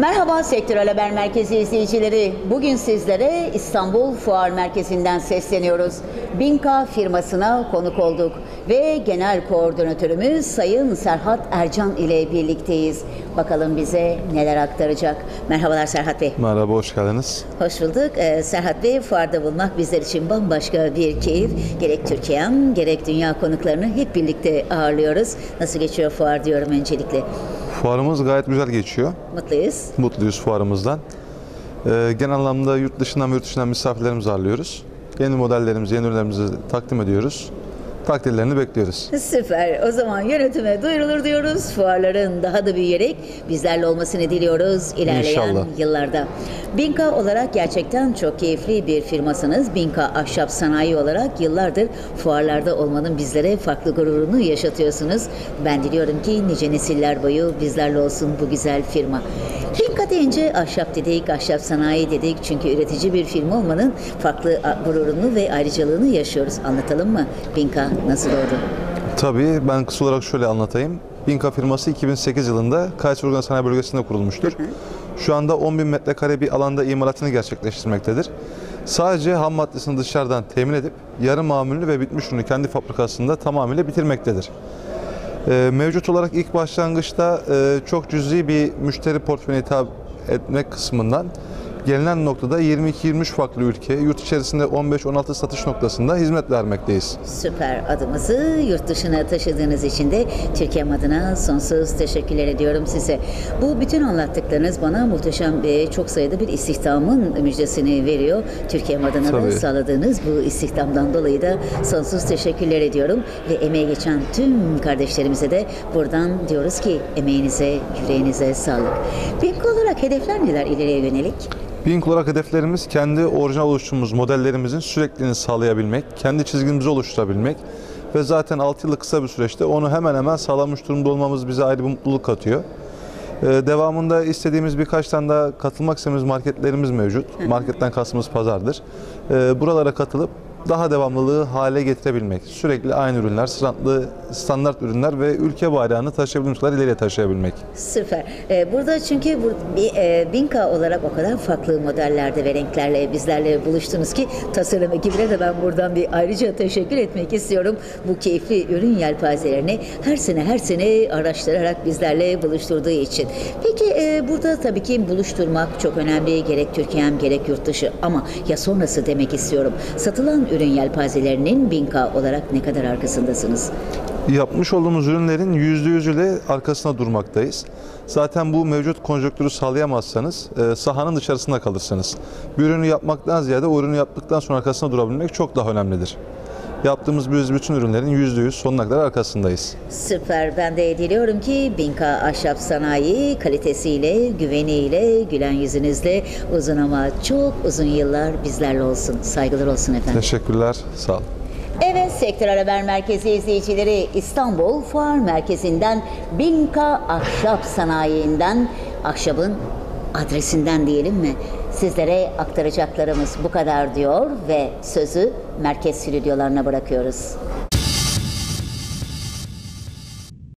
Merhaba Sektörel Haber Merkezi izleyicileri. Bugün sizlere İstanbul Fuar Merkezi'nden sesleniyoruz. Binka firmasına konuk olduk ve genel koordinatörümüz Sayın Serhat Ercan ile birlikteyiz. Bakalım bize neler aktaracak. Merhabalar Serhat Bey. Merhaba, hoş geldiniz. Hoş bulduk. Ee, Serhat Bey fuarda bulmak bizler için bambaşka bir keyif. Gerek Türkiye'm gerek dünya konuklarını hep birlikte ağırlıyoruz. Nasıl geçiyor fuar diyorum öncelikle. Fuarımız gayet güzel geçiyor. Mutluyuz. Mutluyuz fuarımızdan. Ee, genel anlamda yurt dışından ve yurt dışından misafirlerimizi ağırlıyoruz. Yeni modellerimizi, yeni ürünlerimizi takdim ediyoruz. Takdirlerini bekliyoruz. Süper. O zaman yönetime duyurulur diyoruz. Fuarların daha da büyüyerek bizlerle olmasını diliyoruz ilerleyen İnşallah. yıllarda. Binka olarak gerçekten çok keyifli bir firmasınız. Binka Ahşap Sanayi olarak yıllardır fuarlarda olmanın bizlere farklı gururunu yaşatıyorsunuz. Ben diliyorum ki nice nesiller boyu bizlerle olsun bu güzel firma. Binka deyince ahşap dedik, ahşap sanayi dedik. Çünkü üretici bir firma olmanın farklı gururunu ve ayrıcalığını yaşıyoruz. Anlatalım mı? Binka nasıl oldu? Tabii ben kısa olarak şöyle anlatayım. Binka firması 2008 yılında Kayseri Sanayi Bölgesi'nde kurulmuştur. Şu anda 10 bin metrekare bir alanda imalatını gerçekleştirmektedir. Sadece ham maddesini dışarıdan temin edip yarı mamulünü ve bitmiş ürünü kendi fabrikasında tamamıyla bitirmektedir. Ee, mevcut olarak ilk başlangıçta e, çok cüzi bir müşteri portföyüne hitap etmek kısmından gelinen noktada 22-23 farklı ülke, yurt içerisinde 15-16 satış noktasında hizmet vermekteyiz. Süper adımızı yurt dışına taşıdığınız için de Türkiye'm adına sonsuz teşekkürler ediyorum size. Bu bütün anlattıklarınız bana muhteşem ve çok sayıda bir istihdamın müjdesini veriyor. Türkiye'm adına da sağladığınız bu istihdamdan dolayı da sonsuz teşekkürler ediyorum. Ve emeğe geçen tüm kardeşlerimize de buradan diyoruz ki emeğinize, yüreğinize sağlık. Peki olarak hedefler neler ileriye yönelik? Bink olarak hedeflerimiz kendi orijinal oluşturduğumuz modellerimizin sürekliliğini sağlayabilmek, kendi çizgimizi oluşturabilmek ve zaten 6 yıllık kısa bir süreçte onu hemen hemen sağlamış durumda olmamız bize ayrı bir mutluluk katıyor. Ee, devamında istediğimiz birkaç tane daha katılmak istediğimiz marketlerimiz mevcut. Marketten kastımız pazardır. Ee, buralara katılıp daha devamlılığı hale getirebilmek. Sürekli aynı ürünler, standart, standart ürünler ve ülke bayrağını taşıyabildiğimiz kadar ileriye taşıyabilmek. Süper. Ee, burada çünkü bu, e, Binka olarak o kadar farklı modellerde ve renklerle bizlerle buluştunuz ki tasarım ekibine de ben buradan bir ayrıca teşekkür etmek istiyorum. Bu keyifli ürün yelpazelerini her sene her sene araştırarak bizlerle buluşturduğu için. Peki e, burada tabii ki buluşturmak çok önemli. Gerek Türkiye'm gerek yurt dışı ama ya sonrası demek istiyorum. Satılan ürün yelpazelerinin Binka olarak ne kadar arkasındasınız? Yapmış olduğumuz ürünlerin %100 ile arkasında durmaktayız. Zaten bu mevcut konjonktürü sağlayamazsanız e, sahanın dışarısında kalırsınız. Bir ürünü yapmaktan ziyade o ürünü yaptıktan sonra arkasında durabilmek çok daha önemlidir. Yaptığımız biz bütün ürünlerin %100 sonuna kadar arkasındayız. Süper. Ben de diliyorum ki Binka Ahşap Sanayi kalitesiyle, güveniyle, gülen yüzünüzle uzun ama çok uzun yıllar bizlerle olsun. Saygılar olsun efendim. Teşekkürler, sağ olun. Evet Sektör Haber Merkezi izleyicileri İstanbul Fuar Merkezi'nden Binka Ahşap Sanayi'nden ahşabın adresinden diyelim mi? Sizlere aktaracaklarımız bu kadar diyor ve sözü merkez stüdyolarına bırakıyoruz.